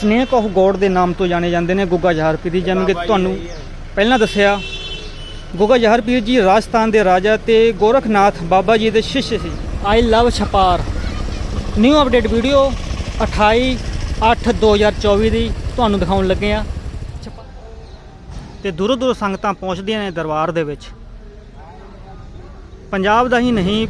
Snake of God ਦੇ ਨਾਮ ਤੋਂ ਜਾਣੇ ਜਾਂਦੇ ਨੇ ਗੁੱਗਾ ਜਹਾਰ ਪੀਰ ਜੀ ਜਿਵੇਂ ਕਿ ਤੁਹਾਨੂੰ ਪਹਿਲਾਂ ਦੱਸਿਆ ਗੁੱਗਾ ਜਹਾਰ ਪੀਰ ਜੀ ਰਾਜਸਥਾਨ ਦੇ ਰਾਜਾ ਤੇ ਗੋਰਖਨਾਥ ਬਾਬਾ ਜੀ ਦੇ ਸ਼ਿਸ਼ ਸੀ। I love Chhapar. New update video 28 8 2024 ਦੀ ਤੁਹਾਨੂੰ ਦਿਖਾਉਣ ਲੱਗੇ ਆ ਤੇ ਦੂਰੋਂ ਦੂਰੋਂ ਸੰਗਤਾਂ ਪਹੁੰਚਦੀਆਂ ਨੇ ਦਰਬਾਰ ਦੇ ਵਿੱਚ। ਪੰਜਾਬ ਦਾ ਹੀ ਨਹੀਂ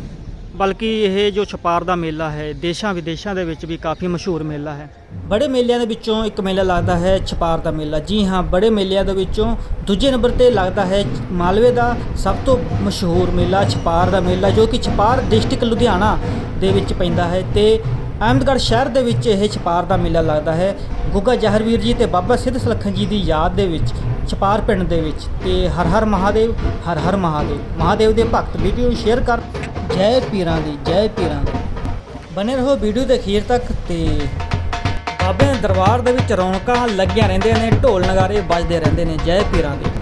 ਬਲਕਿ ਇਹ ਜੋ ਛਪਾਰ ਦਾ ਮੇਲਾ ਹੈ, ਦੇਸ਼ਾਂ ਵਿਦੇਸ਼ਾਂ ਦੇ ਵਿੱਚ ਵੀ ਕਾਫੀ ਮਸ਼ਹੂਰ ਮੇਲਾ ਹੈ। ਬੜੇ ਮੇਲਿਆਂ ਦੇ ਵਿੱਚੋਂ ਇੱਕ ਮੇਲਾ ਲੱਗਦਾ ਹੈ, ਛਪਾਰ ਦਾ ਮੇਲਾ। ਜੀ ਹਾਂ, ਬੜੇ ਮੇਲਿਆਂ ਦੇ ਵਿੱਚੋਂ ਦੂਜੇ ਨੰਬਰ ਤੇ ਲੱਗਦਾ ਹੈ ਮਾਲਵੇ ਦਾ ਸਭ ਤੋਂ ਮਸ਼ਹੂਰ ਮੇਲਾ, ਛਪਾਰ ਦਾ ਮੇਲਾ, ਜੋ ਕਿ ਛਪਾਰ ਡਿਸਟ੍ਰਿਕਟ ਲੁਧਿਆਣਾ ਦੇ ਵਿੱਚ ਪੈਂਦਾ ਹੈ ਤੇ ਅਹਿਮਦਗੜ੍ਹ ਸ਼ਹਿਰ ਦੇ ਵਿੱਚ ਇਹ ਛਪਾਰ ਦਾ ਮੇਲਾ ਲੱਗਦਾ ਹੈ। ਗੁੱਗਾ ਜਹਰਵੀਰ ਜੀ ਤੇ ਬਾਬਾ ਸਿੱਧ ਸਲੱਖਣ ਜੀ ਦੀ ਯਾਦ ਦੇ ਵਿੱਚ, ਛਪਾਰ ਪਿੰਡ ਦੇ ਵਿੱਚ ਤੇ ਹਰ ਹਰ ਮਹਾਦੇਵ, ਹਰ ਹਰ ਮਹਾਦੇਵ। ਮਹਾਦੇਵ ਦੇ ਭਗਤ ਵੀਡੀਓ ਸ਼ੇਅਰ ਕਰ। ਜੈ ਪੀਰਾਂ ਦੀ, ਜੈ ਪੀਰਾਂ ਦੀ। ਬਨੇ ਰਹੋ ਵੀਡੀਓ ਦੇ ਅਖੀਰ ਤੱਕ ਤੇ ਬਾਬੇ ਦੇ ਦਰਬਾਰ ਦੇ ਵਿੱਚ ਰੌਣਕਾਂ ਲੱਗੀਆਂ ਰਹਿੰਦੀਆਂ ਨੇ, ਢੋਲ ਨਗਾਰੇ ਵੱਜਦੇ ਰਹਿੰਦੇ ਨੇ, ਜੈ ਪੀਰਾਂ ਦੀ।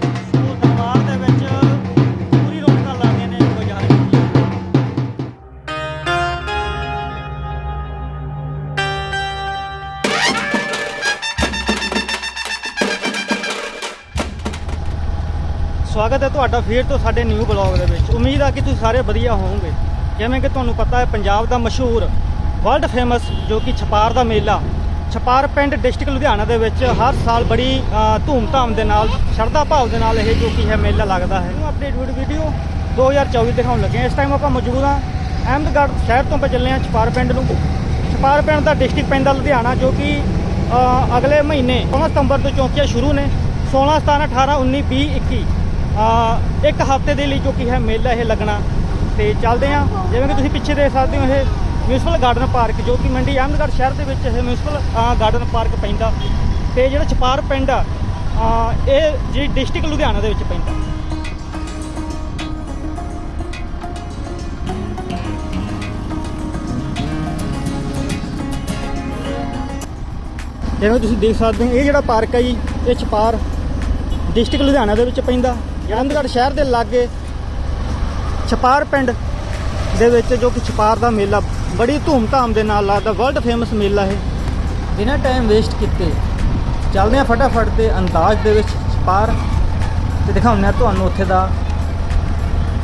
ਸਵਾਗਤ ਹੈ ਤੁਹਾਡਾ ਫੇਰ ਤੋਂ ਸਾਡੇ ਨਿਊ ਬਲੌਗ ਦੇ ਵਿੱਚ। ਉਮੀਦ ਆ ਕਿ ਤੁਸੀਂ ਸਾਰੇ ਵਧੀਆ ਹੋਵੋਗੇ। ਜਿਵੇਂ ਕਿ ਤੁਹਾਨੂੰ ਪਤਾ ਹੈ, ਪੰਜਾਬ ਦਾ ਮਸ਼ਹੂਰ ਵਰਲਡ ਫੇਮਸ ਜੋ ਕਿ ਛਪਾਰ ਦਾ ਮੇਲਾ, ਛਪਾਰ ਪਿੰਡ ਡਿਸਟ੍ਰਿਕਟ ਲੁਧਿਆਣਾ ਦੇ ਵਿੱਚ ਹਰ ਸਾਲ ਬੜੀ ਧੂਮ-ਧਾਮ ਦੇ ਨਾਲ, ਸ਼ਰਧਾ ਭਾਵ ਦੇ ਨਾਲ ਇਹ ਜੋ ਕਿ ਹੈ ਮੇਲਾ ਲੱਗਦਾ ਹੈ। ਨੂੰ ਅਪਡੇਟ ਵੀਡੀਓ 2024 ਦਿਖਾਉਣ ਲੱਗੇ ਹਾਂ। ਇਸ ਟਾਈਮ ਆਪਾਂ ਮੌਜੂਦ ਹਾਂ ਅਹਿਮਦਗੜ੍ਹ ਸ਼ਹਿਰ ਤੋਂ ਆਪਾਂ ਚੱਲੇ ਹਾਂ ਛਪਾਰ ਪਿੰਡ ਨੂੰ। ਛਪਾਰ ਪਿੰਡ ਦਾ ਡਿਸਟ੍ਰਿਕਟ ਪੈਂਦਾ ਲੁਧਿਆਣਾ ਜੋ ਕਿ ਅਗਲੇ ਮਹੀਨੇ 16 ਸਤੰਬਰ ਤੋਂ ਚੌਂਕੀਆਂ ਸ਼ੁਰੂ ਨੇ। 16 17 18 19 20 21 ਇੱਕ ਹਫ਼ਤੇ ਦੇ ਲਈ ਜੋ ਕਿ ਹੈ ਮੇਲਾ ਇਹ ਲੱਗਣਾ। ਤੇ ਚੱਲਦੇ ਆ ਜਿਵੇਂ ਕਿ ਤੁਸੀਂ ਪਿੱਛੇ ਦੇਖ ਸਕਦੇ ਹੋ, ਇਹ ਮਿਊਨਿਸਪਲ ਗਾਰਡਨ ਪਾਰਕ ਜੋ ਕਿ ਮੰਡੀ ਅਹਿਮਦਗੜ੍ਹ ਸ਼ਹਿਰ ਦੇ ਵਿੱਚ ਇਹ ਮਿਊਨਿਸਪਲ ਗਾਰਡਨ ਪਾਰਕ ਪੈਂਦਾ। ਤੇ ਜਿਹੜਾ ਛਪਾਰ ਪਿੰਡ ਆ ਇਹ ਜਿਹੜੀ ਡਿਸਟ੍ਰਿਕਟ ਲੁਧਿਆਣਾ ਦੇ ਵਿੱਚ ਪੈਂਦਾ। ਜਿਵੇਂ ਤੁਸੀਂ ਦੇਖ ਸਕਦੇ ਹੋ, ਇਹ ਜਿਹੜਾ ਪਾਰਕ ਹੈ ਜੀ, ਇਹ ਛਪਾਰ ਡਿਸਟ੍ਰਿਕਟ ਲੁਧਿਆਣਾ ਦੇ ਵਿੱਚ ਪੈਂਦਾ। ਜਲੰਧਰ ਸ਼ਹਿਰ ਦੇ ਲਾਗੇ ਛਪਾਰ ਪਿੰਡ ਦੇ ਵਿੱਚ ਜੋ ਕਿ ਛਪਾਰ ਦਾ ਮੇਲਾ ਬੜੀ ਧੂਮ-ਧਾਮ ਦੇ ਨਾਲ ਲੱਗਦਾ ਵਰਲਡ ਫੇਮਸ ਮੇਲਾ ਹੈ ਬਿਨਾਂ ਟਾਈਮ ਵੇਸਟ ਕੀਤੇ ਚੱਲਦੇ ਆ ਫਟਾਫਟ ਤੇ ਅੰਦਾਜ਼ ਦੇ ਵਿੱਚ ਛਪਾਰ ਤੇ ਦਿਖਾਉਂਦੇ ਆ ਤੁਹਾਨੂੰ ਉੱਥੇ ਦਾ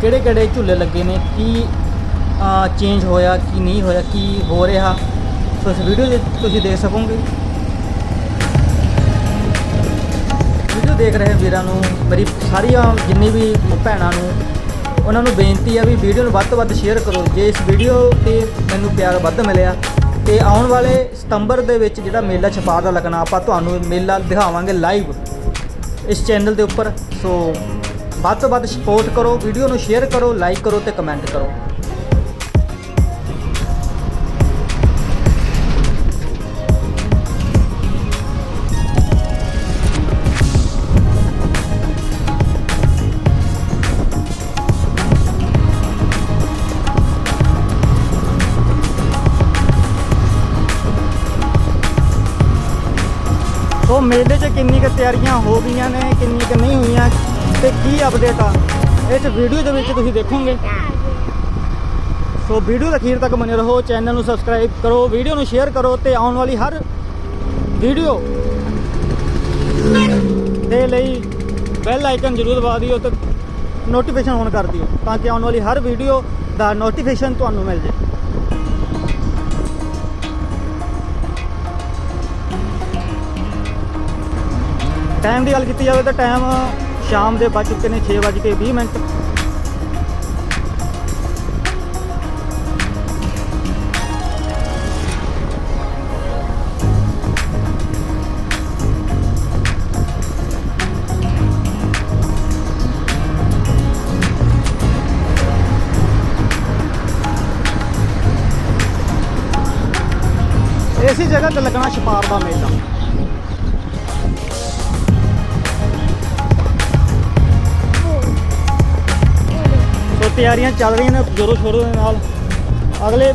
ਕਿਹੜੇ ਕਿਹੜੇ ਝੂਲੇ ਲੱਗੇ ਨੇ, ਕੀ ਚੇਂਜ ਹੋਇਆ, ਕੀ ਨਹੀਂ ਹੋਇਆ, ਕੀ ਹੋ ਰਿਹਾ। ਸੋ ਇਸ ਵੀਡੀਓ 'ਚ ਤੁਸੀਂ ਦੇਖ ਸਕੋਗੇ। ਵੀਡੀਓ ਦੇਖ ਰਹੇ ਵੀਰਾਂ ਨੂੰ, ਮੇਰੀ ਸਾਰੀਆਂ ਜਿੰਨੀ ਵੀ ਭੈਣਾਂ ਨੂੰ, ਉਹਨਾਂ ਨੂੰ ਬੇਨਤੀ ਹੈ ਵੀ ਵੀਡੀਓ ਨੂੰ ਵੱਧ ਤੋਂ ਵੱਧ ਸ਼ੇਅਰ ਕਰੋ। ਜੇ ਇਸ ਵੀਡੀਓ ਤੇ ਮੈਨੂੰ ਪਿਆਰ ਵੱਧ ਮਿਲਿਆ, ਤੇ ਆਉਣ ਵਾਲੇ ਸਤੰਬਰ ਦੇ ਵਿੱਚ ਜਿਹੜਾ ਮੇਲਾ ਛਪਾਰ ਦਾ ਲੱਗਣਾ, ਆਪਾਂ ਤੁਹਾਨੂੰ ਮੇਲਾ ਦਿਖਾਵਾਂਗੇ ਲਾਈਵ ਇਸ ਚੈਨਲ ਦੇ ਉੱਪਰ। ਸੋ ਵੱਧ ਤੋਂ ਵੱਧ ਸਪੋਰਟ ਕਰੋ, ਵੀਡੀਓ ਨੂੰ ਸ਼ੇਅਰ ਕਰੋ ਲਾਈਕ ਕਰੋ ਤੇ ਕਮੈਂਟ ਕਰੋ। ਉਹ ਮੇਲੇ 'ਚ ਕਿੰਨੀ ਕੁ ਤਿਆਰੀਆਂ ਹੋ ਗਈਆਂ ਨੇ, ਕਿੰਨੀ ਕੁ ਨਹੀਂ ਹੋਈਆਂ ਤੇ ਕੀ ਅਪਡੇਟ ਆ? ਇਸ ਵੀਡੀਓ ਦੇ ਵਿੱਚ ਤੁਸੀਂ ਦੇਖੋਗੇ। ਸੋ ਵੀਡੀਓ ਦੇ ਅਖੀਰ ਤੱਕ ਬਣੇ ਰਹੋ ਚੈਨਲ ਨੂੰ ਸਬਸਕ੍ਰਾਈਬ ਕਰੋ ਵੀਡੀਓ ਨੂੰ ਸ਼ੇਅਰ ਕਰੋ ਤੇ ਆਉਣ ਵਾਲੀ ਹਰ ਵੀਡੀਓ ਦੇ ਲਈ ਬੈਲ ਆਈਕਨ ਜ਼ਰੂਰ ਦਬਾ ਦਿਓ ਤੇ ਨੋਟੀਫਿਕੇਸ਼ਨ ਔਨ ਕਰ ਦਿਓ, ਤਾਂ ਕਿ ਆਉਣ ਵਾਲੀ ਹਰ ਵੀਡੀਓ ਦਾ ਨੋਟੀਫਿਕੇਸ਼ਨ ਤੁਹਾਨੂੰ ਮਿਲ ਜਾਏ। ਟਾਈਮ ਦੀ ਗੱਲ ਕੀਤੀ ਜਾਵੇ ਤਾਂ ਟਾਈਮ ਸ਼ਾਮ ਦੇ ਵੱਜ ਚੁੱਕੇ ਨੇ 6:20 ਮਿੰਟ। ਇਸੇ ਜਗ੍ਹਾ ਤੇ ਲੱਗਣਾ ਛਪਾਰ ਦਾ ਮੇਲਾ। ਤਿਆਰੀਆਂ ਚੱਲ ਰਹੀਆਂ ਨੇ ਜ਼ੋਰੋ ਸ਼ੋਰੋ ਦੇ ਨਾਲ। ਅਗਲੇ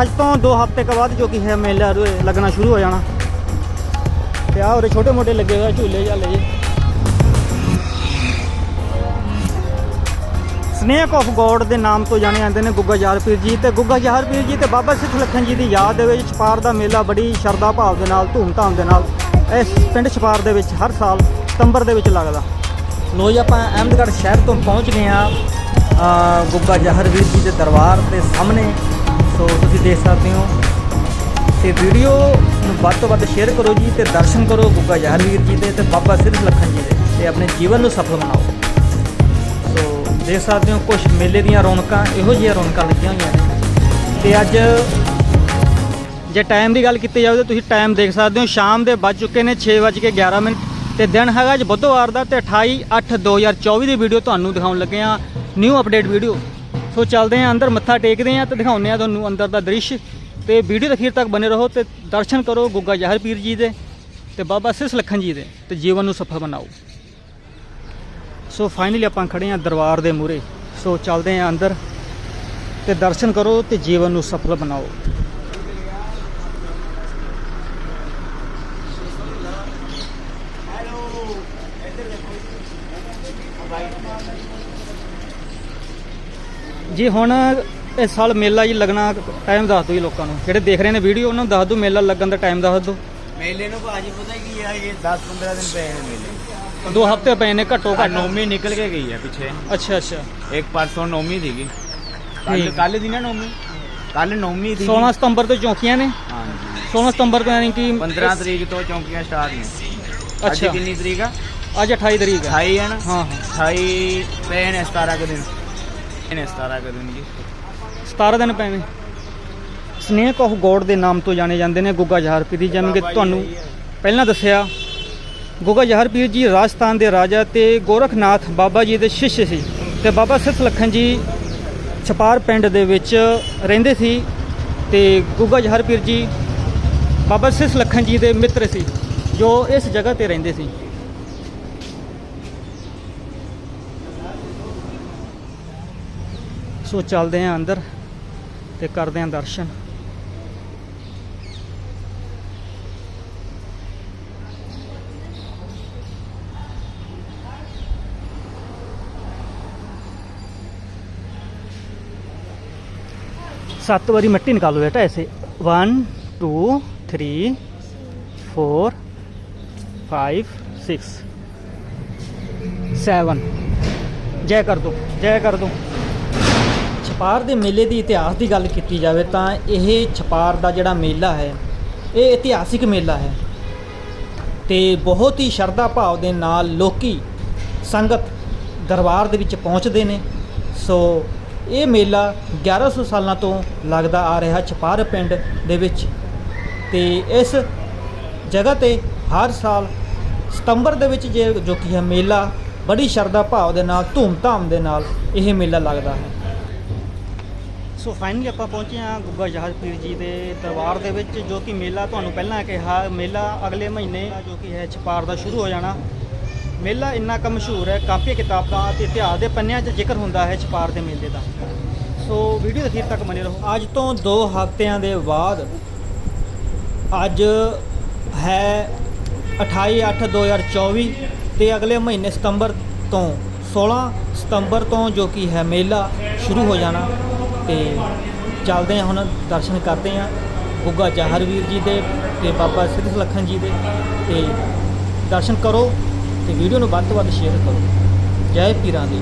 ਅੱਜ ਤੋਂ 2 ਹਫ਼ਤੇ ਕੇ ਬਾਅਦ ਜੋ ਕਿ ਹੈ ਮੇਲਾ ਲੱਗਣਾ ਸ਼ੁਰੂ ਹੋ ਜਾਣਾ। ਤੇ ਆਹ ਉਰੇ ਛੋਟੇ ਮੋਟੇ ਲੱਗੇ ਹੋਏ ਝੂਲੇ ਝਾਲੇ ਜੀ। ਸਨੇਕ ਆਫ ਗੋਡ ਦੇ ਨਾਮ ਤੋਂ ਜਾਣੇ ਜਾਂਦੇ ਨੇ ਗੁੱਗਾ ਯਾਰ ਪੀਰ ਜੀ। ਤੇ ਗੁੱਗਾ ਯਾਰ ਪੀਰ ਜੀ ਤੇ ਬਾਬਾ ਸਿੱਖ ਲਖਨ ਜੀ ਦੀ ਯਾਦ ਦੇ ਵਿੱਚ ਛਪਾਰ ਦਾ ਮੇਲਾ ਬੜੀ ਸ਼ਰਧਾ ਭਾਵ ਦੇ ਨਾਲ, ਧੂਮਧਾਮ ਦੇ ਨਾਲ ਇਸ ਪਿੰਡ ਛਪਾਰ ਦੇ ਵਿੱਚ ਹਰ ਸਾਲ ਸਤੰਬਰ ਦੇ ਵਿੱਚ ਲੱਗਦਾ। ਲੋ ਜੀ, ਆਪਾਂ ਅਹਿਮਦਗੜ੍ਹ ਸ਼ਹਿਰ ਤੋਂ ਪਹੁੰਚ ਗਏ ਆ ਗੁੱਗਾ ਜਹਰਵੀਰ ਜੀ ਦੇ ਦਰਬਾਰ ਦੇ ਸਾਹਮਣੇ। ਸੋ ਤੁਸੀਂ ਦੇਖ ਸਕਦੇ ਹੋ। ਤੇ ਵੀਡੀਓ ਨੂੰ ਵੱਧ ਤੋਂ ਵੱਧ ਸ਼ੇਅਰ ਕਰੋ ਜੀ ਤੇ ਦਰਸ਼ਨ ਕਰੋ ਗੁੱਗਾ ਜਹਰਵੀਰ ਜੀ ਦੇ ਤੇ ਬਾਬਾ ਸਿਰਫ ਲੱਖਨ ਜੀ ਦੇ ਤੇ ਆਪਣੇ ਜੀਵਨ ਨੂੰ ਸਫਲ ਬਣਾਓ। ਸੋ ਦੇਖ ਸਕਦੇ ਹੋ ਕੁਝ ਮੇਲੇ ਦੀਆਂ ਰੌਣਕਾਂ, ਇਹੋ ਜਿਹੀਆਂ ਰੌਣਕਾਂ ਲੱਗੀਆਂ ਹੋਈਆਂ ਨੇ। ਤੇ ਅੱਜ ਜੇ ਟਾਈਮ ਦੀ ਗੱਲ ਕੀਤੀ ਜਾਵੇ ਤਾਂ ਤੁਸੀਂ ਟਾਈਮ ਦੇਖ ਸਕਦੇ ਹੋ, ਸ਼ਾਮ ਦੇ ਵੱਜ ਚੁੱਕੇ ਨੇ 6:11 ਮਿੰਟ। ਤੇ ਦਿਨ ਹੈਗਾ ਅੱਜ ਬੁੱਧਵਾਰ ਦਾ ਤੇ 28/8/2024 ਦੀ ਵੀਡੀਓ ਤੁਹਾਨੂੰ ਦਿਖਾਉਣ ਲੱਗੇ ਆ ਨਿਊ ਅਪਡੇਟ ਵੀਡੀਓ ਸੋ ਚੱਲਦੇ ਆ ਅੰਦਰ ਮੱਥਾ ਟੇਕਦੇ ਆ ਤੇ ਦਿਖਾਉਂਦੇ ਆ ਤੁਹਾਨੂੰ ਅੰਦਰ ਦਾ ਦ੍ਰਿਸ਼। ਤੇ ਵੀਡੀਓ ਦੇ ਅਖੀਰ ਤੱਕ ਬਨੇ ਰਹੋ ਤੇ ਦਰਸ਼ਨ ਕਰੋ ਗੁੱਗਾ ਜਹਰ ਪੀਰ ਜੀ ਦੇ ਤੇ ਬਾਬਾ ਸਿਸ ਲਖਨ ਜੀ ਦੇ ਤੇ ਜੀਵਨ ਨੂੰ ਸਫਲ ਬਣਾਓ। ਸੋ ਫਾਈਨਲੀ ਆਪਾਂ ਖੜੇ ਆ ਦਰਬਾਰ ਦੇ ਮੂਹਰੇ। ਸੋ ਚੱਲਦੇ ਆ ਅੰਦਰ ਤੇ ਦਰਸ਼ਨ ਕਰੋ ਤੇ ਜੀਵਨ ਨੂੰ ਸਫਲ ਬਣਾਓ। ਜੀ ਹੁਣ ਇਸ ਸਾਲ ਮੇਲਾ ਜੀ ਲੱਗਣਾ ਟਾਈਮ ਦੱਸ ਦਿਓ ਜੀ ਲੋਕਾਂ ਨੂੰ। ਜਿਹੜੇ ਦੇਖ ਰਹੇ ਨੇ ਵੀਡੀਓ ਉਹਨਾਂ ਨੂੰ ਦੱਸ ਦਿਓ ਮੇਲਾ ਲੱਗਣ ਦਾ ਟਾਈਮ ਦੱਸ ਦਿਓ। ਮੇਲੇ ਨੂੰ ਭਾਜੀ ਪਤਾ ਕੀ ਆ ਇਹ 10 15 ਦਿਨ ਪਏ ਨੇ ਮੇਲੇ। ਦੋ ਹਫ਼ਤੇ ਪਏ ਨੇ ਘੱਟੋ ਘੱਟ। ਨੌਮੀ ਨਿਕਲ ਕੇ ਗਈ ਹੈ ਪਿੱਛੇ। ਅੱਛਾ ਅੱਛਾ। ਇੱਕ ਪਰਸੋਂ ਨੌਮੀ ਸੀਗੀ। ਕੱਲ। ਕੱਲ ਦੀ ਨਾ ਨੌਮੀ ਕੱਲ ਨੌਮੀ ਸੀ 16 ਸਤੰਬਰ ਤੋਂ ਚੌਕੀਆਂ ਨੇ। ਹਾਂਜੀ। 16 ਸਤੰਬਰ ਤੋਂ ਯਾਨੀ ਕਿ 15 ਤਰੀਕ ਤੋਂ ਚੌਂਕੀਆਂ ਸਟਾਰਟ ਨੇ। ਅੱਛਾ। ਕਿੰਨੀ ਤਰੀਕ ਆ? ਅੱਜ 28 ਤਰੀਕ ਹੈ 28 ਹੈ ਨਾ? ਹਾਂ 28 ਪਏ ਨੇ 17 ਕੁ ਦਿਨ। ਇਹਨੇ 17 ਕੁ ਦਿਨ ਜੀ। 17 ਦਿਨ ਪਏ ਨੇ ਸਨੇਕ ਆਫ ਗੋਡ ਦੇ ਨਾਮ ਤੋਂ ਜਾਣੇ ਜਾਂਦੇ ਨੇ ਗੁੱਗਾ ਜਹਰ ਪੀਰ ਜੀ ਜਿਵੇਂ ਕਿ ਤੁਹਾਨੂੰ ਪਹਿਲਾਂ ਦੱਸਿਆ ਗੁੱਗਾ ਜਹਰ ਪੀਰ ਜੀ ਰਾਜਸਥਾਨ ਦੇ ਰਾਜਾ ਤੇ ਗੋਰਖਨਾਥ ਬਾਬਾ ਜੀ ਦੇ ਸ਼ਿਸ਼ ਸੀ ਤੇ ਬਾਬਾ ਸਿਰਫ ਲਖਨ ਜੀ ਛਪਾਰ ਪਿੰਡ ਦੇ ਵਿੱਚ ਰਹਿੰਦੇ ਸੀ ਤੇ ਗੁੱਗਾ ਜਹਰ ਪੀਰ ਜੀ ਬਾਬਾ ਸਿਰਫ ਲਖਨ ਜੀ ਦੇ ਮਿੱਤਰ ਸੀ ਜੋ ਇਸ ਜਗ੍ਹਾ ਤੇ ਰਹਿੰਦੇ ਸੀ। ਸੋ ਚੱਲਦੇ ਆਂ ਅੰਦਰ ਤੇ ਕਰਦੇ ਆਂ ਦਰਸ਼ਨ सात बारी मिट्टी निकालो बेटा ऐसे one two three four five six seven ਜੈ ਕਰ ਦੋ ਜੈ ਕਰ ਦੋ ਛਪਾਰ ਦੇ ਮੇਲੇ ਦੀ ਇਤਿਹਾਸ ਦੀ ਗੱਲ ਕੀਤੀ ਜਾਵੇ ਤਾਂ ਇਹ ਛਪਾਰ ਦਾ ਜਿਹੜਾ ਮੇਲਾ ਹੈ, ਇਹ ਇਤਿਹਾਸਿਕ ਮੇਲਾ ਹੈ। ਤੇ ਬਹੁਤ ਹੀ ਸ਼ਰਧਾ ਭਾਵ ਦੇ ਨਾਲ ਲੋਕੀ ਸੰਗਤ ਦਰਬਾਰ ਦੇ ਵਿੱਚ ਪਹੁੰਚਦੇ ਨੇ। ਸੋ ਇਹ ਮੇਲਾ 1100 ਸਾਲਾਂ ਤੋਂ ਲੱਗਦਾ ਆ ਰਿਹਾ ਛਪਾਰ ਪਿੰਡ ਦੇ ਵਿੱਚ। ਤੇ ਇਸ ਜਗ੍ਹਾ ਤੇ ਹਰ ਸਾਲ ਸਤੰਬਰ ਦੇ ਵਿੱਚ ਜੇ ਜੋ ਕੀ ਹੈ ਮੇਲਾ, ਬੜੀ ਸ਼ਰਧਾ ਭਾਵ ਦੇ ਨਾਲ, ਧੂਮ-ਧਾਮ ਦੇ ਨਾਲ ਇਹ ਮੇਲਾ ਲੱਗਦਾ ਹੈ। ਸੋ ਫਾਈਨਲੀ ਆਪਾਂ ਪਹੁੰਚੇ ਹਾਂ ਗੁੱਗਾ ਜਹਾਜ਼ ਪੀਰ ਜੀ ਦੇ ਦਰਬਾਰ ਦੇ ਵਿੱਚ, ਜੋ ਕਿ ਮੇਲਾ ਤੁਹਾਨੂੰ ਪਹਿਲਾਂ ਕਿਹਾ, ਮੇਲਾ ਅਗਲੇ ਮਹੀਨੇ, ਜੋ ਕਿ ਹੈ ਛਪਾਰ ਦਾ ਸ਼ੁਰੂ ਹੋ ਜਾਣਾ। ਮੇਲਾ ਇੰਨਾ ਕੁ ਮਸ਼ਹੂਰ ਹੈ ਕਾਪੀ ਕਿਤਾਬਾਂ ਅਤੇ ਇਤਿਹਾਸ ਦੇ ਪੰਨਿਆਂ 'ਚ ਜ਼ਿਕਰ ਹੁੰਦਾ ਹੈ ਛਪਾਰ ਦੇ ਮੇਲੇ ਦਾ। ਸੋ ਵੀਡੀਓ ਅਖੀਰ ਤੱਕ ਬਨੇ ਰਹੋ। ਅੱਜ ਤੋਂ 2 ਹਫ਼ਤਿਆਂ ਦੇ ਬਾਅਦ ਅੱਜ ਹੈ 28/8/2024 ਤੇ ਅਗਲੇ ਮਹੀਨੇ ਸਤੰਬਰ ਤੋਂ 16 ਸਤੰਬਰ ਤੋਂ ਜੋ ਕਿ ਹੈ ਮੇਲਾ ਸ਼ੁਰੂ ਹੋ ਜਾਣਾ। ਤੇ ਚੱਲਦੇ ਹਾਂ ਹੁਣ, ਦਰਸ਼ਨ ਕਰਦੇ ਹਾਂ ਗੁੱਗਾ ਜਹਰਵੀਰ ਜੀ ਦੇ ਤੇ ਬਾਬਾ ਸਿੱਧ ਲਖਨ ਜੀ ਦੇ ਤੇ ਦਰਸ਼ਨ ਕਰੋ ਤੇ ਵੀਡੀਓ ਨੂੰ ਵੱਧ ਤੋਂ ਵੱਧ ਸ਼ੇਅਰ ਕਰੋ। ਜੈ ਪੀਰਾਂ ਦੀ।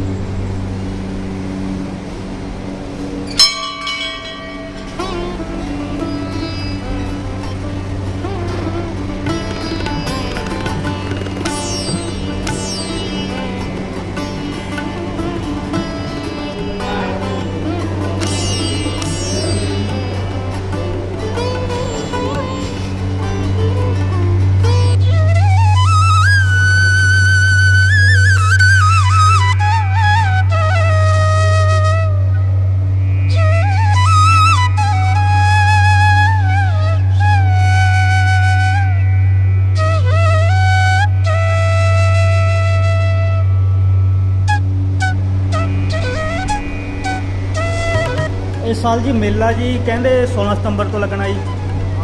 ਸਾਲ ਜੀ ਮੇਲਾ ਜੀ ਕਹਿੰਦੇ 16 ਸਤੰਬਰ ਤੋਂ ਲੱਗਣਾ ਜੀ।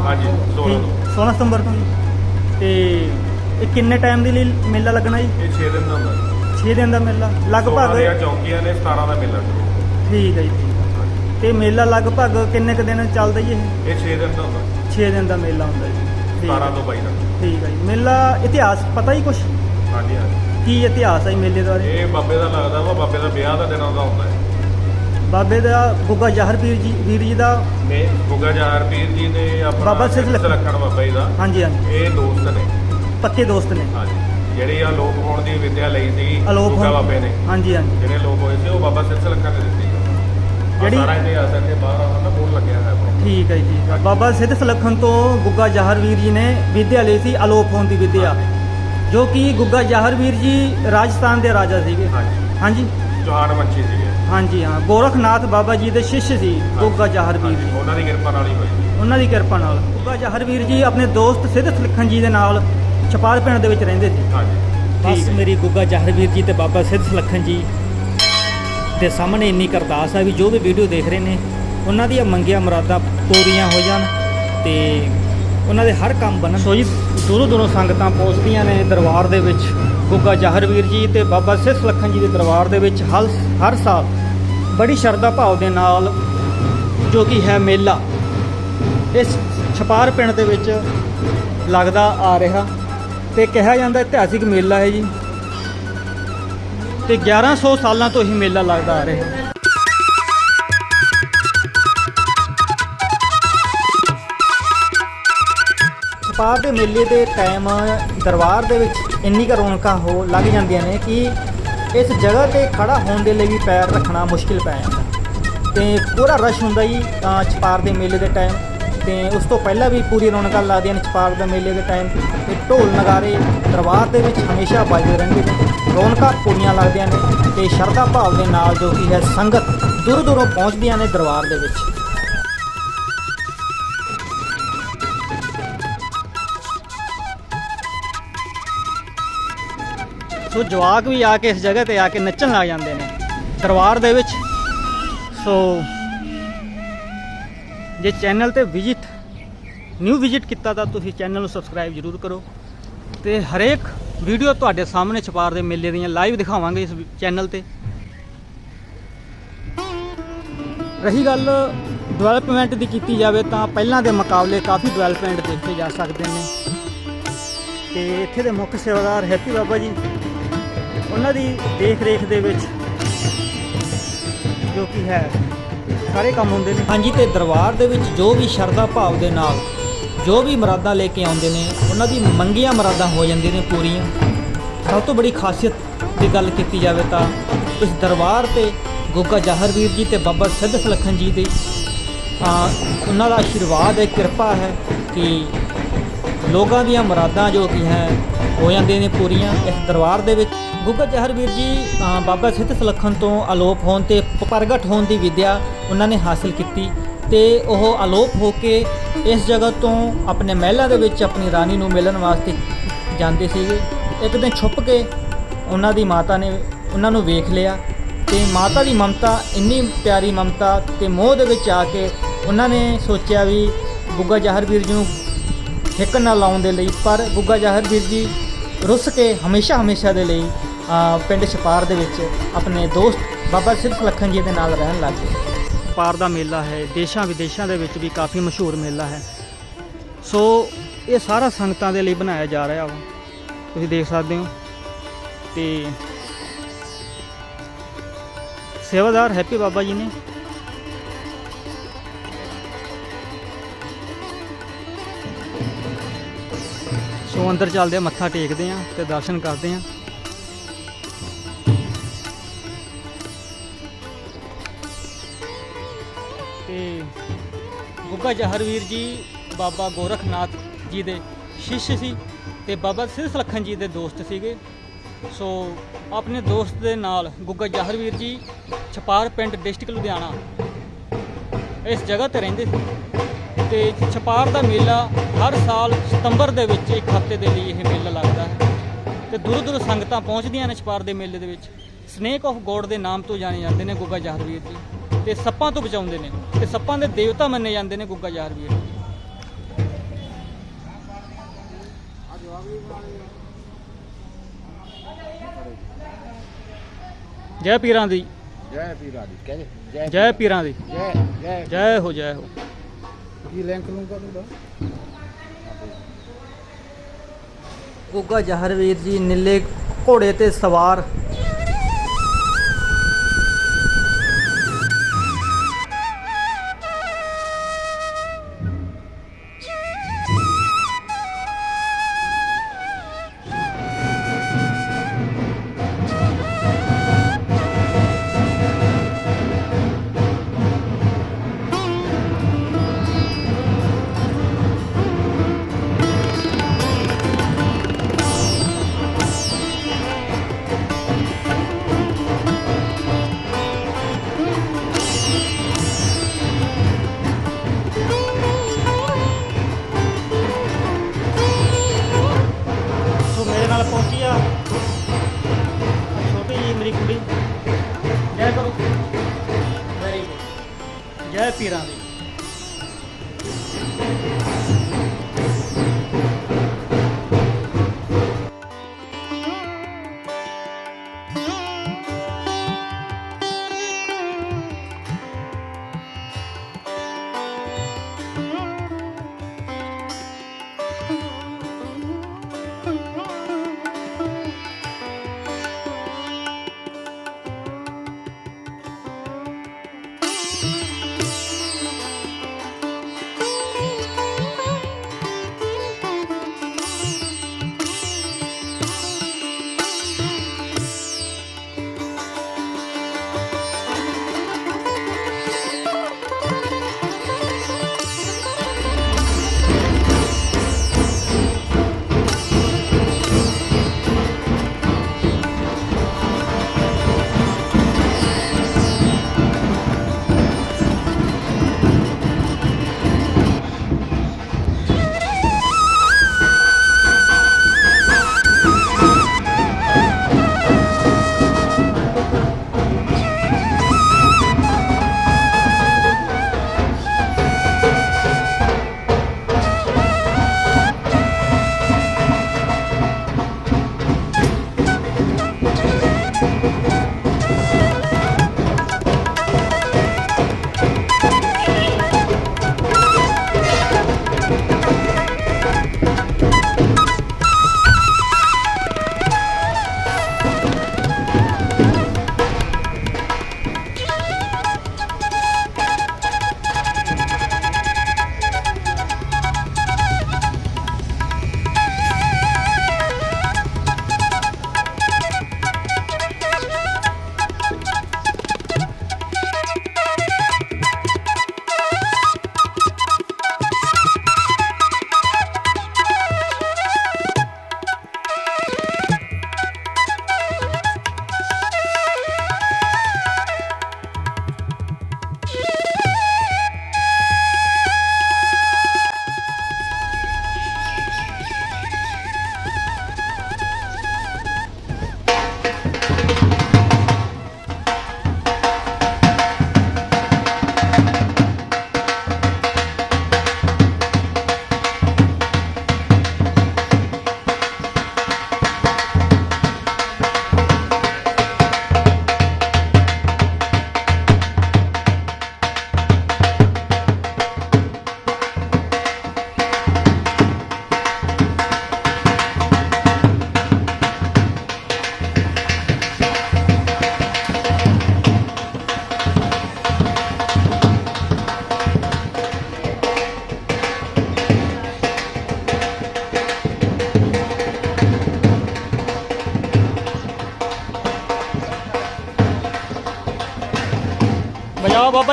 ਹਾਂਜੀ 16 ਨੂੰ ਠੀਕ, 16 ਸਤੰਬਰ ਤੋਂ ਜੀ। ਤੇ ਇਹ ਕਿੰਨੇ ਟਾਈਮ ਦੇ ਲਈ ਮੇਲਾ ਲੱਗਣਾ ਜੀ? ਇਹ 6 ਦਿਨ ਦਾ ਹੁੰਦਾ 6 ਦਿਨ ਦਾ ਮੇਲਾ। ਲਗਭਗ ਦੀਆਂ ਚੌਂਕੀਆਂ ਨੇ 17 ਦਾ ਮੇਲਾ ਸ਼ੁਰੂ। ਠੀਕ ਹੈ ਜੀ ਠੀਕ ਹੈ। ਤੇ ਮੇਲਾ ਲਗਭਗ ਕਿੰਨੇ ਕ ਦਿਨ ਚੱਲਦਾ ਜੀ ਇਹ? ਇਹ 6 ਦਿਨ ਦਾ ਹੁੰਦਾ। 6 ਦਿਨ ਦਾ ਮੇਲਾ ਹੁੰਦਾ ਜੀ। ਠੀਕ 17 ਹੈ। ਤੋਂ 22 ਤੱਕ ਠੀਕ ਹੈ ਜੀ। ਮੇਲਾ ਇਤਿਹਾਸ ਪਤਾ ਹੀ ਕੁਛ? ਹਾਂਜੀ ਹਾਂਜੀ। ਕੀ ਇਤਿਹਾਸ ਹੈ ਜੀ ਮੇਲੇ ਦਾ ਇਹ ਬਾਬੇ ਦਾ ਲੱਗਦਾ ਵਾ ਬਾਬੇ ਦਾ ਵਿਆਹ ਦਾ ਦਿਨਾਂ ਦਾ ਹੁੰਦਾ ਹੈ। ਬਾਬੇ ਦਾ ਗੁੱਗਾ ਜਹਰ ਪੀਰ ਜੀ ਵੀਰ ਜੀ ਦਾ। ਨੇ ਗੁੱਗਾ ਜਹਾਰ ਪੀਰ ਜੀ ਨੇ ਆਪਣਾ ਬਾਬਾ ਸਿੱਧ ਲੱਖਣ। ਲੱਖਣ ਬਾਬਾ ਜੀ ਦਾ। ਹਾਂਜੀ ਹਾਂਜੀ। ਇਹ ਦੋਸਤ ਨੇ। ਪੱਕੇ ਦੋਸਤ ਨੇ। ਹਾਂਜੀ। ਜਿਹੜੀ ਆ ਲੋਕ ਹੋਣ ਦੀ ਵਿਦਿਆ ਲਈ ਸੀ ਅਲੋਪ ਗੁੱਗਾ ਹੋਣ- ਬਾਬੇ ਨੇ। ਹਾਂਜੀ ਹਾਂਜੀ। ਜਿਹੜੇ ਲੋਕ ਹੋਏ ਸੀ ਉਹ ਬਾਬਾ ਸਿੱਧ ਲੱਖਣ ਨੇ ਦਿੱਤੀ। ਆਹ ਜਿਹੜੀ- ਸਾਰਾ ਇਤਿਹਾਸ ਇੱਥੇ ਬਾਹਰ ਆਉਂਦਾ ਨਾ ਬੋਲ ਲੱਗਿਆ ਹੈ ਆਪਣਾ ਠੀਕ ਹੈ ਜੀ। ਠੀਕ ਹੈ ਬਾਬਾ ਸਿੱਧ ਸਲੱਖਣ ਤੋਂ ਗੁੱਗਾ ਜਹਰ ਵੀਰ ਜੀ ਨੇ ਵਿਦਿਆ ਲਈ ਸੀ ਅਲੋਪ ਹੋਣ ਦੀ ਵਿਦਿਆ। ਜੋ ਕਿ ਗੁੱਗਾ ਜਹਰ ਵੀਰ ਜੀ ਰਾਜਸਥਾਨ ਦੇ ਰਾਜਾ ਸੀਗੇ। ਹਾਂਜੀ। ਹਾਂਜੀ। ਚੌਹਾਨ ਮੰਚੀ ਸੀਗੇ। ਹਾਂਜੀ ਹਾਂ। ਗੋਰਖਨਾਥ ਬਾਬਾ ਜੀ ਦੇ ਸ਼ਿష్य ਸੀ ਗੁੱਗਾ ਜਹਰ ਵੀਰ ਹਾਂਜੀ, ਜੀ। ਉਹਨਾਂ ਦੀ ਕਿਰਪਾ ਨਾਲ ਹੀ ਹੋਈ। ਉਹਨਾਂ ਦੀ ਕਿਰਪਾ ਨਾਲ। ਗੁੱਗਾ ਜਹਰ ਵੀਰ ਜੀ ਆਪਣੇ ਦੋਸਤ ਸਿੱਧ ਸਲੱਖਣ ਜੀ ਦੇ ਨਾਲ ਛਪਾਰ ਪਿੰਡ ਦੇ ਵਿੱਚ ਰਹਿੰਦੇ ਸੀ। ਹਾਂਜੀ। ਬਸ। ਮੇਰੀ ਗੁੱਗਾ ਜਹਰ ਵੀਰ ਜੀ ਤੇ ਬਾਬਾ ਸਿੱਧ ਸਲੱਖਣ ਜੀ ਦੇ ਸਾਹਮਣੇ ਇੰਨੀ ਕਰਦਾਸ ਆ ਵੀ ਜੋ ਵੀ ਵੀਡੀਓ ਦੇਖ ਰਹੇ ਨੇ ਉਹਨਾਂ ਦੀਆਂ ਮੰਗੀਆਂ ਮੁਰਾਦਾਂ ਪੂਰੀਆਂ ਹੋ ਜਾਣ ਤੇ ਉਹਨਾਂ ਦੇ ਹਰ ਕੰਮ ਬਣਨ। ਸੋ ਜੀ ਦੂਰੋਂ ਦੂਰੋਂ ਸੰਗਤਾਂ ਪਹੁੰਚਦੀਆਂ ਨੇ ਦਰਬਾਰ ਦੇ ਵਿੱਚ। ਗੁੱਗਾ ਜਹਰ ਵੀਰ ਜੀ ਤੇ ਬਾਬਾ ਸਿੱਧ ਸਲੱਖਣ ਜੀ ਦੇ ਦਰਬਾਰ ਦੇ ਵਿੱਚ ਹਰ ਹਰ ਸਾਲ ਬੜੀ ਸ਼ਰਧਾ ਭਾਵ ਦੇ ਨਾਲ ਜੋ ਕਿ ਹੈ ਮੇਲਾ, ਇਸ ਛਪਾਰ ਪਿੰਡ ਦੇ ਵਿੱਚ ਲੱਗਦਾ ਆ ਰਿਹਾ ਤੇ ਕਿਹਾ ਜਾਂਦਾ ਇਤਿਹਾਸਿਕ ਮੇਲਾ ਹੈ ਜੀ ਤੇ 1100 ਸਾਲਾਂ ਤੋਂ ਹੀ ਮੇਲਾ ਲੱਗਦਾ ਆ ਰਿਹਾ। ਛਪਾਰ ਦੇ ਮੇਲੇ ਦੇ ਟਾਈਮ ਦਰਬਾਰ ਦੇ ਵਿੱਚ ਇੰਨੀ ਕੁ ਰੌਣਕਾਂ ਹੋ, ਲੱਗ ਜਾਂਦੀਆਂ ਨੇ ਕਿ ਇਸ ਜਗ੍ਹਾ ਤੇ ਖੜਾ ਹੋਣ ਦੇ ਲਈ ਵੀ ਪੈਰ ਰੱਖਣਾ ਮੁਸ਼ਕਿਲ ਪੈ ਜਾਂਦਾ। ਤੇ ਪੂਰਾ ਰਸ਼ ਹੁੰਦਾ ਜੀ, ਤਾਂ ਛਪਾਰ ਦੇ ਮੇਲੇ ਦੇ ਟਾਈਮ ਤੇ ਉਸ ਤੋਂ ਪਹਿਲਾਂ ਵੀ ਪੂਰੀ ਰੌਣਕਾਂ ਲੱਗਦੀਆਂ ਨੇ ਛਪਾਰ ਦੇ ਮੇਲੇ ਦੇ ਟਾਈਮ ਤੇ। ਢੋਲ ਨਗਾਰੇ ਦਰਬਾਰ ਦੇ ਵਿੱਚ ਹਮੇਸ਼ਾ ਵੱਜਦੇ ਰਹਿੰਦੇ ਨੇ। ਰੌਣਕਾਂ ਪੂਰੀਆਂ ਲੱਗਦੀਆਂ ਨੇ ਤੇ ਸ਼ਰਧਾ ਭਾਵ ਦੇ ਨਾਲ ਜੋ ਕਿ ਹੈ ਸੰਗਤ ਦੂਰ ਦੂਰੋਂ ਪਹੁੰਚਦੀਆਂ ਨੇ ਦਰਬਾਰ ਦੇ ਵਿੱਚ। ਸੋ ਜਵਾਕ ਵੀ ਆ ਕੇ ਇਸ ਜਗ੍ਹਾ ਤੇ ਆ ਕੇ ਨੱਚਣ ਲੱਗ ਜਾਂਦੇ ਨੇ ਦਰਬਾਰ ਦੇ ਵਿੱਚ। ਸੋ ਜੇ ਚੈਨਲ ਤੇ ਵਿਜ਼ਿਟ ਨਿਊ ਵਿਜ਼ਿਟ ਕੀਤਾ ਤਾਂ ਤੁਸੀਂ ਚੈਨਲ ਨੂੰ ਸਬਸਕ੍ਰਾਈਬ ਜ਼ਰੂਰ ਕਰੋ ਤੇ ਹਰੇਕ ਵੀਡੀਓ ਤੁਹਾਡੇ ਸਾਹਮਣੇ ਛਪਾਰ ਦੇ ਮੇਲੇ ਦੀਆਂ ਲਾਈਵ ਦਿਖਾਵਾਂਗੇ ਇਸ ਚੈਨਲ ਤੇ। ਰਹੀ ਗੱਲ ਡਿਵੈਲਪਮੈਂਟ ਦੀ ਕੀਤੀ ਜਾਵੇ ਤਾਂ ਪਹਿਲਾਂ ਦੇ ਮੁਕਾਬਲੇ ਕਾਫੀ ਡਿਵੈਲਪਮੈਂਟ ਦੇਖੇ ਜਾ ਸਕਦੇ ਨੇ। ਤੇ ਇੱਥੇ ਦੇ ਮੁੱਖ ਸੇਵਾਦਾਰ ਹੈਪੀ ਬਾਬਾ ਜੀ ਉਹਨਾਂ ਦੀ ਦੇਖ ਰੇਖ ਦੇ ਵਿੱਚ ਜੋ ਕਿ ਹੈ, ਸਾਰੇ ਕੰਮ ਹੁੰਦੇ ਨੇ। ਹਾਂਜੀ, ਤੇ ਦਰਬਾਰ ਦੇ ਵਿੱਚ ਜੋ ਵੀ ਸ਼ਰਧਾ ਭਾਵ ਦੇ ਨਾਲ ਜੋ ਵੀ ਮੁਰਾਦਾਂ ਲੈ ਕੇ ਆਉਂਦੇ ਨੇ, ਉਹਨਾਂ ਦੀ ਮੰਗੀਆਂ ਮੁਰਾਦਾਂ ਹੋ ਜਾਂਦੀਆਂ ਨੇ ਪੂਰੀਆਂ। ਸਭ ਤੋਂ ਬੜੀ ਖਾਸੀਅਤ ਦੀ ਗੱਲ ਕੀਤੀ ਜਾਵੇ ਤਾਂ ਇਸ ਦਰਬਾਰ ਤੇ ਗੋਗਾ ਜ਼ਾਹਰਵੀਰ ਜੀ ਤੇ ਬਾਬਾ ਸਿੱਧ ਸੁਲੱਖਣ ਜੀ ਦੀ ਉਹਨਾਂ ਦਾ ਆਸ਼ੀਰਵਾਦ ਹੈ, ਕਿਰਪਾ ਹੈ ਕਿ ਲੋਕਾਂ ਦੀਆਂ ਮੁਰਾਦਾਂ ਜੋ ਕਿ ਹੈ, ਹੋ ਜਾਂਦੀਆਂ ਨੇ ਪੂਰੀਆਂ ਇਸ ਦਰਬਾਰ ਦੇ ਵਿੱਚ। ਗੁੱਗਾ ਜਹਰ ਵੀਰ ਜੀ ਬਾਬਾ ਸਿੱਧ ਸਲੱਖਣ ਤੋਂ ਅਲੋਪ ਹੋਣ ਤੇ ਪ੍ਰਗਟ ਹੋਣ ਦੀ ਵਿਦਿਆ ਉਹਨਾਂ ਨੇ ਹਾਸਲ ਕੀਤੀ ਤੇ ਉਹ ਅਲੋਪ ਹੋ ਕੇ ਇਸ ਜਗ੍ਹਾ ਤੋਂ ਆਪਣੇ ਮਹਿਲਾਂ ਦੇ ਵਿੱਚ ਆਪਣੀ ਰਾਣੀ ਨੂੰ ਮਿਲਣ ਵਾਸਤੇ ਜਾਂਦੇ ਸੀਗੇ। ਇੱਕ ਦਿਨ ਛੁਪ ਕੇ ਉਹਨਾਂ ਦੀ ਮਾਤਾ ਨੇ ਉਹਨਾਂ ਨੂੰ ਵੇਖ ਲਿਆ ਤੇ ਮਾਤਾ ਦੀ ਮਮਤਾ, ਇੰਨੀ ਪਿਆਰੀ ਮਮਤਾ ਤੇ ਮੋਹ ਦੇ ਵਿੱਚ ਆ ਕੇ ਉਹਨਾਂ ਨੇ ਸੋਚਿਆ ਵੀ ਗੁੱਗਾ ਜਹਰ ਵੀਰ ਜੀ ਨੂੰ ਠਿੱਕ ਨਾ ਲਾਉਣ ਦੇ ਲਈ, ਪਰ ਗੁੱਗਾ ਜਹਰ ਵੀਰ ਜੀ ਰੁੱਸ ਕੇ ਹਮੇਸ਼ਾ ਹਮੇਸ਼ਾ ਦੇ ਲਈ ਪਿੰਡ ਛਪਾਰ ਦੇ ਵਿੱਚ ਆਪਣੇ ਦੋਸਤ ਬਾਬਾ ਸਿੱਧ ਲਖਨ ਜੀ ਦੇ ਨਾਲ ਰਹਿਣ ਲੱਗ ਗਏ। ਛਪਾਰ ਦਾ ਮੇਲਾ ਹੈ, ਦੇਸ਼ਾਂ ਵਿਦੇਸ਼ਾਂ ਦੇ ਵਿੱਚ ਵੀ ਕਾਫੀ ਮਸ਼ਹੂਰ ਮੇਲਾ ਹੈ। ਸੋ, ਇਹ ਸਾਰਾ ਸੰਗਤਾਂ ਦੇ ਲਈ ਬਣਾਇਆ ਜਾ ਰਿਹਾ ਵਾ। ਤੁਸੀਂ ਦੇਖ ਸਕਦੇ ਹੋ। ਤੇ ਸੇਵਾਦਾਰ ਹੈਪੀ ਬਾਬਾ ਜੀ ਨੇ ਸੋ ਅੰਦਰ ਚੱਲਦੇ ਆ ਮੱਥਾ ਟੇਕਦੇ ਆ ਤੇ ਦਰਸ਼ਨ ਕਰਦੇ ਆ ਤੇ ਗੁੱਗਾ ਜਹਰਵੀਰ ਜੀ, ਬਾਬਾ ਗੋਰਖਨਾਥ ਜੀ ਦੇ ਸ਼ਿష్य ਸੀ ਤੇ ਬਾਬਾ ਸਿੱਧ ਸਲੱਖਣ ਜੀ ਦੇ ਦੋਸਤ ਸੀਗੇ। ਸੋ ਆਪਣੇ ਦੋਸਤ ਦੇ ਨਾਲ ਗੁੱਗਾ ਜਹਰਵੀਰ ਜੀ ਛਪਾਰ ਪਿੰਡ ਡਿਸਟ੍ਰਿਕਟ ਲੁਧਿਆਣਾ ਇਸ ਜਗ੍ਹਾ ਤੇ ਰਹਿੰਦੇ ਸੀ ਤੇ ਛਪਾਰ ਦਾ ਮੇਲਾ ਹਰ ਸਾਲ ਸਤੰਬਰ ਦੇ ਵਿੱਚ ਇੱਕ ਹਫ਼ਤੇ ਦੇ ਲਈ ਇਹ ਮੇਲਾ ਲੱਗਦਾ ਹੈ। ਤੇ ਦੂਰੋਂ ਦੂਰੋਂ ਸੰਗਤਾਂ ਪਹੁੰਚਦੀਆਂ ਨੇ ਛਪਾਰ ਦੇ ਮੇਲੇ ਦੇ ਵਿੱਚ। ਸਨੇਕ ਆਫ ਗੋਡ ਦੇ ਨਾਮ ਤੋਂ ਜਾਣੇ ਜਾਂਦੇ ਨੇ ਗੁੱਗਾ ਜਹਰਵੀਰ ਜੀ। ਤੇ ਸੱਪਾਂ ਤੋਂ ਬਚਾਉਂਦੇ ਨੇ। ਤੇ ਸੱਪਾਂ ਦੇ ਦੇਵਤਾ ਮੰਨੇ ਜਾਂਦੇ ਨੇ ਗੁੱਗਾ ਜਹਰਵੀਰ ਜੀ ਜੈ ਪੀਰਾਂ ਦੀ। ਜੈ ਪੀਰਾ ਦੀ ਕਹਿ ਜੈ ਜੈ ਪੀਰਾਂ ਦੀ। ਜੈ ਜੈ। ਜੈ ਹੋ ਜੈ ਹੋ। ਕੀ ਲਿੰਕ ਲੂੰਗਾ ਤੂੰ ਗੋਗਾ ਜਹਰਵੀਰ ਜੀ ਨੀਲੇ ਘੋੜੇ ਤੇ ਸਵਾਰ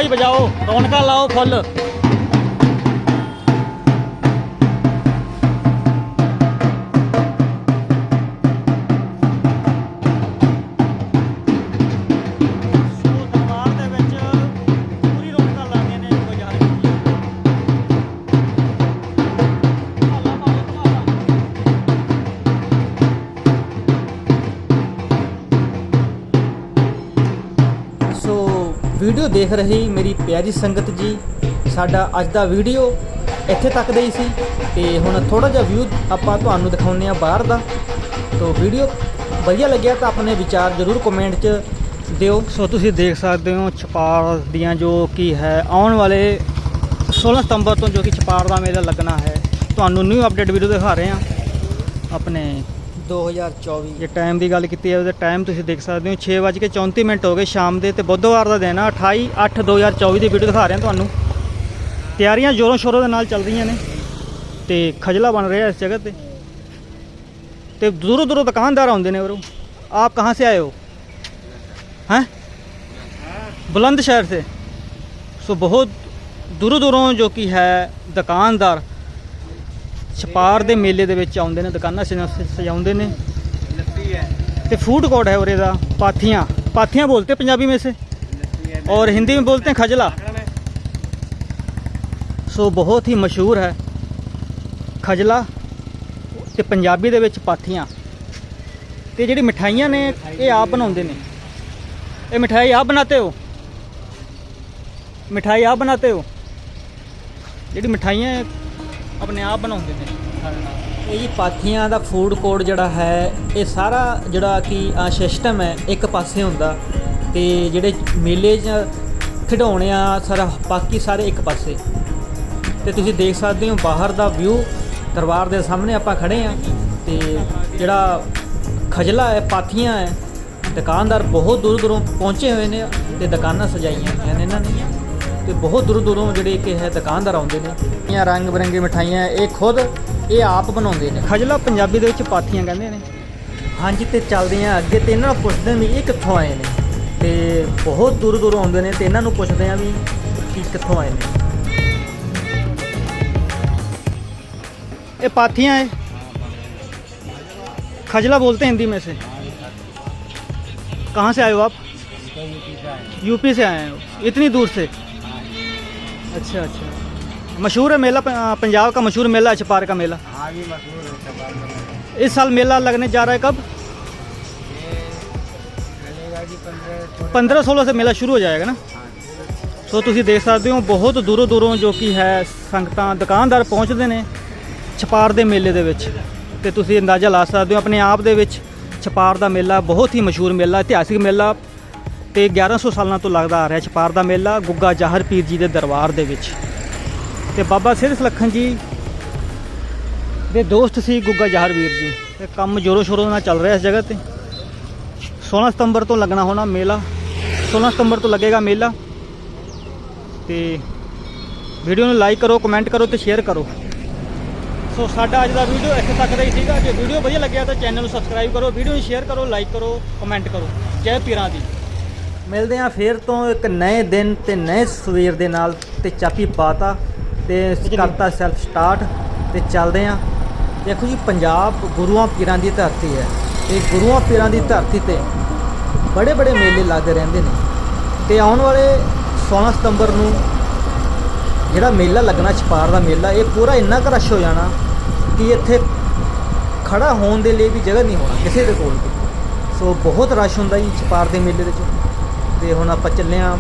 ਵਜਾਓ ਵਜਾਓ ਰੌਣਕਾਂ ਲਾਓ ਫੁੱਲ। ਵੀਡੀਓ ਦੇਖ ਰਹੀ ਮੇਰੀ ਪਿਆਰੀ ਸੰਗਤ ਜੀ, ਸਾਡਾ ਅੱਜ ਦਾ ਵੀਡੀਓ ਇੱਥੇ ਤੱਕ ਦਾ ਹੀ ਸੀ ਤੇ ਹੁਣ ਥੋੜਾ ਜਿਹਾ ਵਿਊ ਆਪਾਂ ਤੁਹਾਨੂੰ ਦਿਖਾਉਂਦੇ ਆ ਬਾਹਰ ਦਾ। ਤੋ ਵੀਡੀਓ ਵਧੀਆ ਲੱਗਿਆ ਤਾਂ ਆਪਣੇ ਵਿਚਾਰ ਜ਼ਰੂਰ ਕਮੈਂਟ 'ਚ ਦਿਓ। ਸੋ ਤੁਸੀਂ ਦੇਖ ਸਕਦੇ ਹੋ ਛਪਾਰ ਦੀਆਂ ਜੋ ਕੀ ਹੈ, ਆਉਣ ਵਾਲੇ 16 ਸਤੰਬਰ ਤੋਂ ਜੋ ਕਿ ਛਪਾਰ ਦਾ ਮੇਲਾ ਲੱਗਣਾ ਹੈ। ਤੁਹਾਨੂੰ ਨਿਊ ਅਪਡੇਟ ਵੀਡੀਓ ਦਿਖਾ ਰਹੇ ਹਾਂ। ਆਪਣੇ 2024 ਜੇ ਟਾਈਮ ਦੀ ਗੱਲ ਕੀਤੀ ਜਾਵੇ ਤਾਂ ਟਾਈਮ ਤੁਸੀਂ ਦੇਖ ਸਕਦੇ ਹੋ 6:34 ਮਿੰਟ ਹੋ ਗਏ ਸ਼ਾਮ ਦੇ ਤੇ ਬੁੱਧਵਾਰ ਦਾ ਦਿਨ ਆ 28 8 2024 ਦੀ ਵੀਡੀਓ ਦਿਖਾ ਰਹੇ ਹਾਂ ਤੁਹਾਨੂੰ ਤਿਆਰੀਆਂ ਜ਼ੋਰੋਂ ਸ਼ੋਰੋਂ ਦੇ ਨਾਲ ਚੱਲ ਰਹੀਆਂ ਨੇ ਤੇ ਖਜਲਾ ਬਣ ਰਿਹਾ ਇਸ ਜਗ੍ਹਾ ਤੇ ਤੇ ਦੂਰੋਂ ਦੂਰੋਂ ਦੁਕਾਨਦਾਰ ਆਉਂਦੇ ਨੇ ਵੀਰੋ ਆਪ ਕਹਾਂ ਸੇ ਆਏ ਹੋ हैं बुलंदशहर से सो बहुत ਦੂਰੋਂ ਦੂਰੋਂ ਜੋ ਕਿ ਹੈ ਦੁਕਾਨਦਾਰ ਛਪਾਰ ਦੇ ਮੇਲੇ ਦੇ ਵਿੱਚ ਆਉਂਦੇ ਨੇ ਦੁਕਾਨਾਂ ਸਜਾ- ਸਜਾਉਂਦੇ ਨੇ ਤੇ फूड कोर्ट है उरे दा पाथियाँ पाथियाँ बोलते हैं पंजाबी में से और हिंदी में बोलते हैं खजला ਸੋ ਬਹੁਤ ਹੀ ਮਸ਼ਹੂਰ ਹੈ ਖਜਲਾ ਤੇ ਪੰਜਾਬੀ ਦੇ ਵਿੱਚ ਪਾਥੀਆਂ ਤੇ ਜਿਹੜੀ ਮਿਠਾਈਆਂ ਨੇ ਇਹ ਆਪ ਬਣਾਉਂਦੇ ਨੇ ਇਹ ਮਿਠਾਈ ਆਪ ਬਣਾਤੇ ਹੋ ਮਿਠਾਈ ਆਪ ਬਣਾਤੇ ਹੋ ਜਿਹੜੀ ਮਿਠਾਈਆਂ ਇਹ ਆਪਣੇ ਆਪ ਬਣਾਉਂਦੇ ਨੇ ਇਹ ਜੀ ਪਾਥੀਆਂ ਦਾ ਫੂਡ ਕੋਰਟ ਜਿਹੜਾ ਹੈ, ਇਹ ਸਾਰਾ ਜਿਹੜਾ ਕਿ ਸਿਸਟਮ ਹੈ, ਇੱਕ ਪਾਸੇ ਹੁੰਦਾ ਤੇ ਜਿਹੜੇ ਮੇਲੇ 'ਚ ਖਿਡੌਣੇ ਆ, ਸਾਰਾ ਬਾਕੀ ਸਾਰੇ ਇੱਕ ਪਾਸੇ। ਤੇ ਤੁਸੀਂ ਦੇਖ ਸਕਦੇ ਹੋ ਬਾਹਰ ਦਾ ਵਿਊ ਦਰਬਾਰ ਦੇ ਸਾਹਮਣੇ ਆਪਾਂ ਖੜੇ ਆ ਤੇ ਜਿਹੜਾ ਖਜਲਾ ਹੈ, ਪਾਥੀਆਂ ਹੈ, ਦੁਕਾਨਦਾਰ ਬਹੁਤ ਦੂਰ ਦੂਰੋਂ ਪਹੁੰਚੇ ਹੋਏ ਨੇ ਤੇ ਦੁਕਾਨਾਂ ਸਜਾਈਆਂ ਹੋਈਆਂ ਨੇ ਇਹਨਾਂ ਨੇ ਤੇ ਬਹੁਤ ਦੂਰ ਦੂਰੋਂ ਜਿਹੜੇ ਕਿ ਹੈ ਦੁਕਾਨਦਾਰ ਆਉਂਦੇ ਨੇ ਇਹ ਰੰਗ ਬਰੰਗੀ ਮਠਾਈਆਂ ਇਹ ਖੁਦ ਇਹ ਆਪ ਬਣਾਉਂਦੇ ਨੇ ਖਜਲਾ ਪੰਜਾਬੀ ਦੇ ਵਿੱਚ ਪਾਥੀਆਂ ਕਹਿੰਦੇ ਨੇ ਹਾਂਜੀ ਤੇ ਚੱਲਦੇ ਆ ਅੱਗੇ ਤੇ ਇਹਨਾਂ ਨੂੰ ਪੁੱਛਦੇ ਹਾਂ ਵੀ ਇਹ ਕਿੱਥੋਂ ਆਏ ਨੇ ਤੇ ਬਹੁਤ ਦੂਰ ਦੂਰੋਂ ਆਉਂਦੇ ਨੇ ਤੇ ਇਹਨਾਂ ਨੂੰ ਪੁੱਛਦੇ ਆ ਵੀ ਕੀ ਕਿੱਥੋਂ ਆਏ ਨੇ ये पाथियाँ है खजला बोलते हैं हिंदी में से कहाँ से आए हो आप यूपी से आए हो इतनी दूर से अच्छा अच्छा मशहूर है मेला प- पंजाब का मशहूर मेला है छपार का मेला इस साल मेला लगने जा रहा है कब पंद्रह सोलह से मेला शुरू हो जाएगा ना ਸੋ ਤੁਸੀਂ ਦੇਖ ਸਕਦੇ ਹੋ ਬਹੁਤ ਦੂਰੋਂ ਦੂਰੋਂ ਜੋ ਕਿ ਹੈ ਸੰਗਤਾਂ ਦੁਕਾਨਦਾਰ ਪਹੁੰਚਦੇ ਨੇ ਛਪਾਰ ਦੇ ਮੇਲੇ ਦੇ ਵਿੱਚ ਤੇ ਤੁਸੀਂ ਅੰਦਾਜ਼ਾ ਲਾ ਸਕਦੇ ਹੋ ਆਪਣੇ ਆਪ ਦੇ ਵਿੱਚ ਛਪਾਰ ਦਾ ਮੇਲਾ ਬਹੁਤ ਹੀ ਮਸ਼ਹੂਰ ਮੇਲਾ ਇਤਿਹਾਸਿਕ ਮੇਲਾ ਤੇ 1100 ਸਾਲਾਂ ਤੋਂ ਲੱਗਦਾ ਆ ਰਿਹਾ ਛਪਾਰ ਦਾ ਮੇਲਾ ਗੁੱਗਾ ਜਾਹਰ ਪੀਰ ਜੀ ਦੇ ਦਰਬਾਰ ਦੇ ਵਿੱਚ। ਤੇ ਬਾਬਾ ਸਿਰ ਸੁਲੱਖਣ ਜੀ ਦੇ ਦੋਸਤ ਸੀ ਗੁੱਗਾ ਜਾਹਰ ਵੀਰ ਜੀ। ਤੇ ਕੰਮ ਜੋਰੋ ਸ਼ੋਰੋ ਨਾਲ ਚੱਲ ਰਿਹਾ ਇਸ ਜਗ੍ਹਾ ਤੇ। 16 ਸਤੰਬਰ ਤੋਂ ਲੱਗਣਾ ਹੋਣਾ ਮੇਲਾ। 16 ਸਤੰਬਰ ਤੋਂ ਲੱਗੇਗਾ ਮੇਲਾ। ਤੇ ਵੀਡੀਓ ਨੂੰ ਲਾਈਕ ਕਰੋ, ਕਮੈਂਟ ਕਰੋ ਤੇ ਸ਼ੇਅਰ ਕਰੋ। ਸੋ ਸਾਡਾ ਅੱਜ ਦਾ ਵੀਡੀਓ ਇੱਥੇ ਤੱਕ ਦਾ ਹੀ ਸੀਗਾ। ਜੇ ਵੀਡੀਓ ਵਧੀਆ ਲੱਗਿਆ ਤਾਂ ਚੈਨਲ ਨੂੰ ਸਬਸਕ੍ਰਾਈਬ ਕਰੋ, ਵੀਡੀਓ ਨੂੰ ਸ਼ੇਅਰ ਕਰੋ, ਲਾਈਕ ਕਰੋ, ਕਮੈਂਟ ਕਰੋ। ਜੈ ਪੀਰਾਂ ਦੀ। ਮਿਲਦੇ ਆ ਫੇਰ ਤੋਂ ਇੱਕ ਨਏ ਦਿਨ ਤੇ ਨਏ ਸਵੇਰ ਦੇ ਨਾਲ ਤੇ ਚਾਪੀ ਪਾਤਾ ਤੇ ਕਰਤਾ ਸੈਲਫ ਸਟਾਰਟ ਤੇ ਚੱਲਦੇ ਆ ਦੇਖੋ ਜੀ ਪੰਜਾਬ ਗੁਰੂਆਂ ਪੀਰਾਂ ਦੀ ਧਰਤੀ ਹੈ ਤੇ ਗੁਰੂਆਂ ਪੀਰਾਂ ਦੀ ਧਰਤੀ ਤੇ ਬੜੇ ਬੜੇ ਮੇਲੇ ਲੱਗਦੇ ਰਹਿੰਦੇ ਨੇ ਤੇ ਆਉਣ ਵਾਲੇ 16 ਸਤੰਬਰ ਨੂੰ ਜਿਹੜਾ ਮੇਲਾ ਲੱਗਣਾ ਛਪਾਰ ਦਾ ਮੇਲਾ ਇਹ ਪੂਰਾ ਇੰਨਾ ਕੁ ਰਸ਼ ਹੋ ਜਾਣਾ ਕਿ ਇੱਥੇ ਖੜਾ ਹੋਣ ਦੇ ਲਈ ਵੀ ਜਗ੍ਹਾ ਨਹੀਂ ਹੋਣਾ ਕਿਸੇ ਦੇ ਕੋਲ ਵੀ। ਸੋ ਬਹੁਤ ਰਸ਼ ਹੁੰਦਾ ਜੀ ਛਪਾਰ ਦੇ ਮੇਲੇ ਵਿੱਚ। ਤੇ ਹੁਣ ਆਪਾਂ ਚੱਲੇ ਆ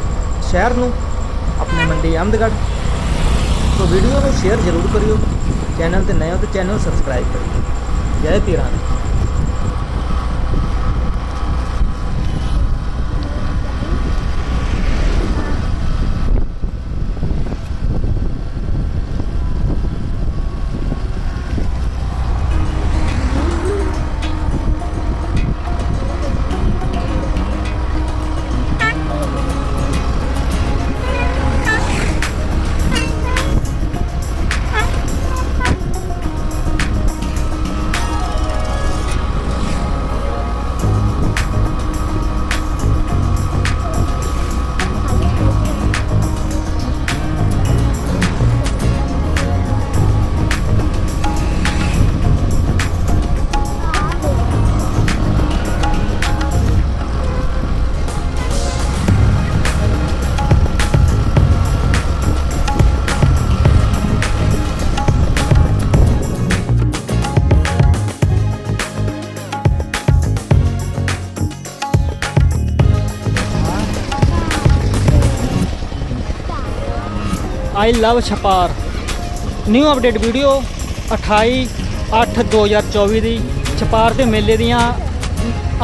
ਸ਼ਹਿਰ ਨੂੰ, ਆਪਣੇ ਮੰਡੀ ਅਹਿਮਦਗੜ੍ਹ। ਸੋ ਵੀਡੀਓ ਨੂੰ ਸ਼ੇਅਰ ਜ਼ਰੂਰ ਕਰਿਓ, ਚੈਨਲ ਤੇ ਨਏ ਹੋ ਤਾਂ ਚੈਨਲ ਸਬਸਕ੍ਰਾਈਬ ਕਰਿਓ। ਜੈ ਪੀਰਾਂ I love Chhapar. New update video 28 8 2024 ਦੀ ਛਪਾਰ ਦੇ ਮੇਲੇ ਦੀਆਂ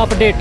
ਅਪਡੇਟ